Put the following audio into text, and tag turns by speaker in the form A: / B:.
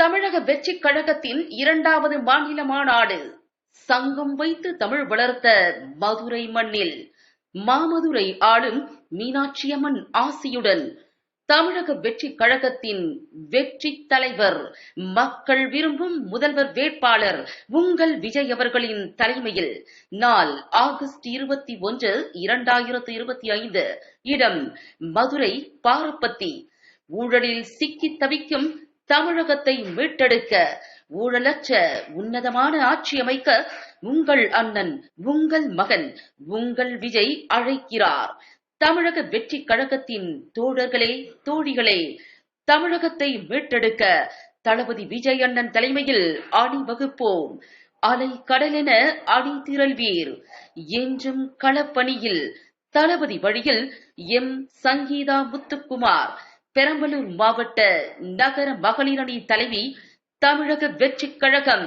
A: தமிழக வெற்றிக் கழகத்தின் இரண்டாவது மாநில மாநாடு சங்கம் வைத்து தமிழ் வளர்த்த மதுரை மண்ணில் மாமதுரை ஆளும் மீனாட்சியம்மன் ஆசியுடன் தமிழக வெற்றிக் கழகத்தின் வெற்றி தலைவர் மக்கள் விரும்பும் முதல்வர் வேட்பாளர் உங்கள் விஜய் அவர்களின் தலைமையில் நாள் ஆகஸ்ட் இருபத்தி ஒன்று இரண்டாயிரத்து இருபத்தி ஐந்து. இடம் மதுரை பாரப்பத்தி ஊழலில் சிக்கித் தவிக்கும் தமிழகத்தை மீட்டெடுக்க ஊழலற்ற உன்னதமான ஆட்சி அமைக்க உங்கள் அண்ணன் உங்கள் மகன் உங்கள் விஜய் அழைக்கிறார். தமிழக வெற்றி கழகத்தின் தோழர்களே தோழிகளே தமிழகத்தை மீட்டெடுக்க தளபதி விஜய் அண்ணன் தலைமையில் அணிவகுப்போம். அலை கடலென அணி திரள்வீர். என்றும் களப்பணியில் தளபதி வழியில் எம் சங்கீதா முத்துக்குமார். பெரம்பலூர் மாவட்ட நகர மகளிர் தலைவி தமிழக வெற்றிக் கழகம்